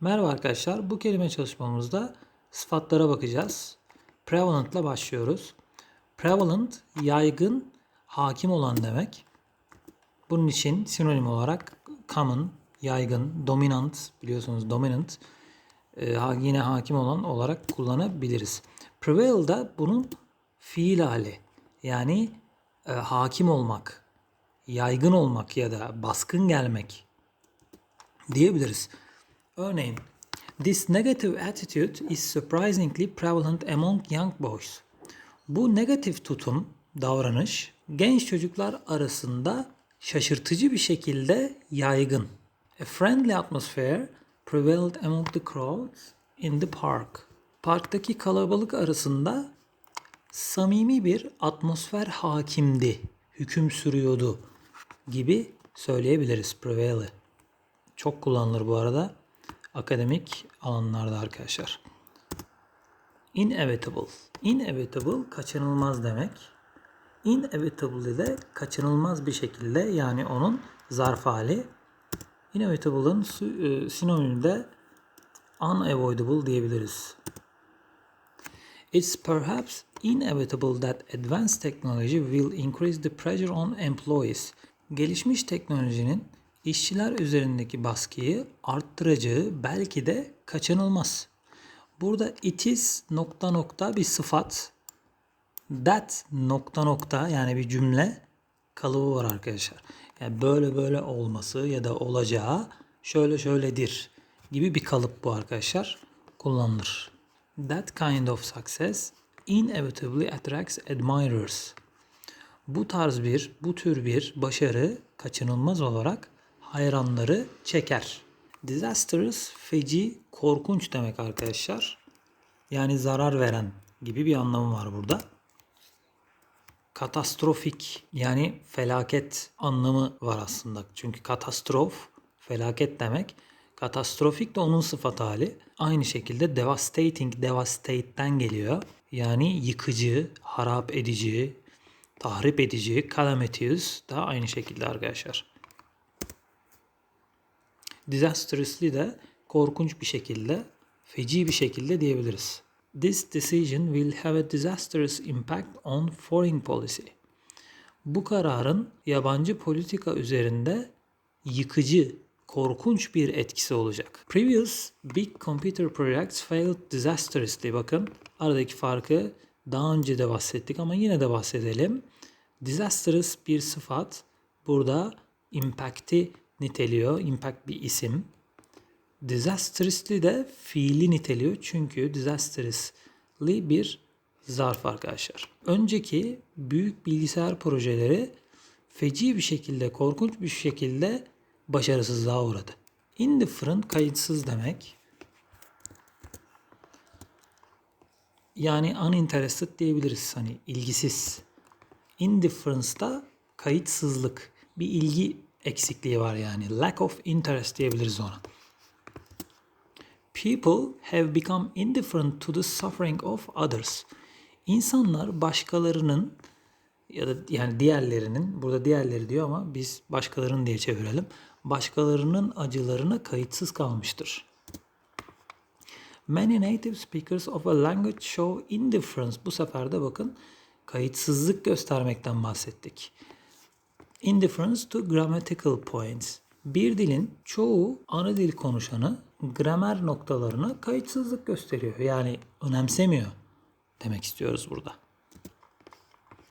Merhaba arkadaşlar. Bu kelime çalışmamızda sıfatlara bakacağız. Prevalent ile başlıyoruz. Prevalent yaygın, hakim olan demek. Bunun için sinonim olarak common, yaygın, dominant biliyorsunuz dominant e, yine hakim olan olarak kullanabiliriz. Prevail da bunun fiil hali. Yani e, hakim olmak, yaygın olmak ya da baskın gelmek diyebiliriz. Örneğin, this negative attitude is surprisingly prevalent among young boys. Bu negatif tutum, davranış genç çocuklar arasında şaşırtıcı bir şekilde yaygın. A friendly atmosphere prevailed among the crowds in the park. Parktaki kalabalık arasında samimi bir atmosfer hakimdi, hüküm sürüyordu gibi söyleyebiliriz prevail'i. Çok kullanılır bu arada akademik alanlarda arkadaşlar. Inevitable. Inevitable kaçınılmaz demek. Inevitable ile kaçınılmaz bir şekilde yani onun zarf hali. Inevitable'ın e, sinonimi de unavoidable diyebiliriz. It's perhaps inevitable that advanced technology will increase the pressure on employees. Gelişmiş teknolojinin işçiler üzerindeki baskıyı arttıracağı belki de kaçınılmaz. Burada it is nokta nokta bir sıfat. That nokta nokta yani bir cümle kalıbı var arkadaşlar. Yani böyle böyle olması ya da olacağı şöyle şöyledir gibi bir kalıp bu arkadaşlar kullanılır. That kind of success inevitably attracts admirers. Bu tarz bir, bu tür bir başarı kaçınılmaz olarak hayranları çeker. Disastrous, feci, korkunç demek arkadaşlar. Yani zarar veren gibi bir anlamı var burada. Katastrofik yani felaket anlamı var aslında. Çünkü katastrof felaket demek. Katastrofik de onun sıfat hali. Aynı şekilde devastating, devastate'den geliyor. Yani yıkıcı, harap edici, tahrip edici, calamitous da aynı şekilde arkadaşlar. Disastrously de korkunç bir şekilde, feci bir şekilde diyebiliriz. This decision will have a disastrous impact on foreign policy. Bu kararın yabancı politika üzerinde yıkıcı, korkunç bir etkisi olacak. Previous big computer projects failed disastrously. Bakın aradaki farkı daha önce de bahsettik ama yine de bahsedelim. Disastrous bir sıfat. Burada impact'i niteliyor. Impact bir isim. Disastrously de fiili niteliyor. Çünkü disastrously bir zarf arkadaşlar. Önceki büyük bilgisayar projeleri feci bir şekilde, korkunç bir şekilde başarısızlığa uğradı. Indifferent kayıtsız demek. Yani uninterested diyebiliriz hani ilgisiz. Indifference da kayıtsızlık. Bir ilgi eksikliği var yani. Lack of interest diyebiliriz ona. People have become indifferent to the suffering of others. İnsanlar başkalarının ya da yani diğerlerinin, burada diğerleri diyor ama biz başkalarının diye çevirelim. Başkalarının acılarına kayıtsız kalmıştır. Many native speakers of a language show indifference. Bu sefer de bakın kayıtsızlık göstermekten bahsettik. Indifference to grammatical points. Bir dilin çoğu ana dil konuşanı gramer noktalarına kayıtsızlık gösteriyor. Yani önemsemiyor demek istiyoruz burada.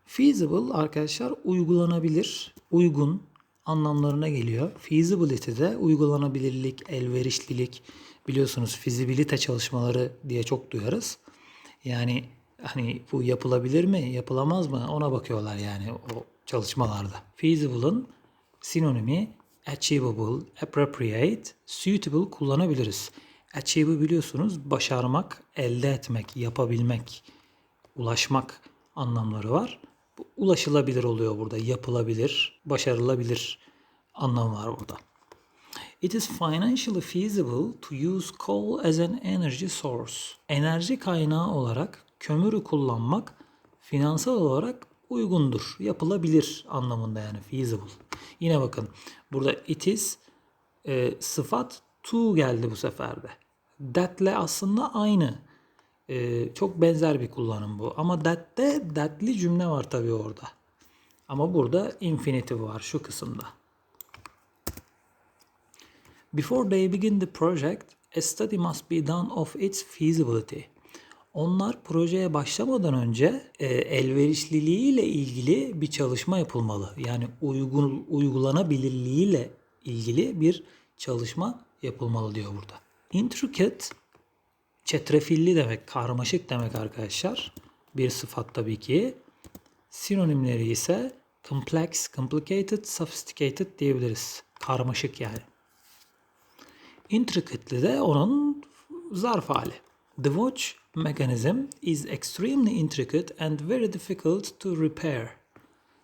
Feasible arkadaşlar uygulanabilir, uygun anlamlarına geliyor. Feasibility de uygulanabilirlik, elverişlilik biliyorsunuz fizibilite çalışmaları diye çok duyarız. Yani hani bu yapılabilir mi, yapılamaz mı ona bakıyorlar yani o çalışmalarda. Feasible'ın sinonimi achievable, appropriate, suitable kullanabiliriz. Achieve biliyorsunuz başarmak, elde etmek, yapabilmek, ulaşmak anlamları var. Bu ulaşılabilir oluyor burada. Yapılabilir, başarılabilir anlamı var burada. It is financially feasible to use coal as an energy source. Enerji kaynağı olarak kömürü kullanmak finansal olarak uygundur, yapılabilir anlamında yani feasible. Yine bakın burada it is e, sıfat to geldi bu sefer de. That'le aslında aynı. Ee, çok benzer bir kullanım bu. Ama that'te that'li cümle var tabii orada. Ama burada infinitive var şu kısımda. Before they begin the project, a study must be done of its feasibility. Onlar projeye başlamadan önce e, elverişliliğiyle ilgili bir çalışma yapılmalı. Yani uygun, uygulanabilirliğiyle ilgili bir çalışma yapılmalı diyor burada. Intricate çetrefilli demek, karmaşık demek arkadaşlar. Bir sıfat tabii ki. Sinonimleri ise complex, complicated, sophisticated diyebiliriz. Karmaşık yani. Intricately de onun zarf hali. The watch mechanism is extremely intricate and very difficult to repair.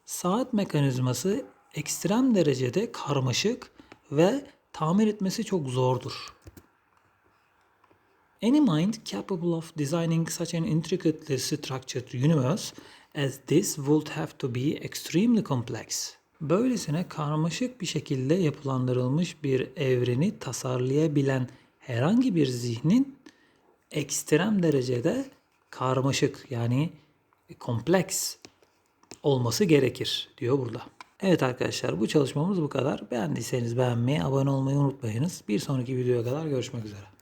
Saat mekanizması ekstrem derecede karmaşık ve tamir etmesi çok zordur. Any mind capable of designing such an intricately structured universe as this would have to be extremely complex. Böylesine karmaşık bir şekilde yapılandırılmış bir evreni tasarlayabilen herhangi bir zihnin ekstrem derecede karmaşık yani kompleks olması gerekir diyor burada. Evet arkadaşlar bu çalışmamız bu kadar. Beğendiyseniz beğenmeyi, abone olmayı unutmayınız. Bir sonraki videoya kadar görüşmek üzere.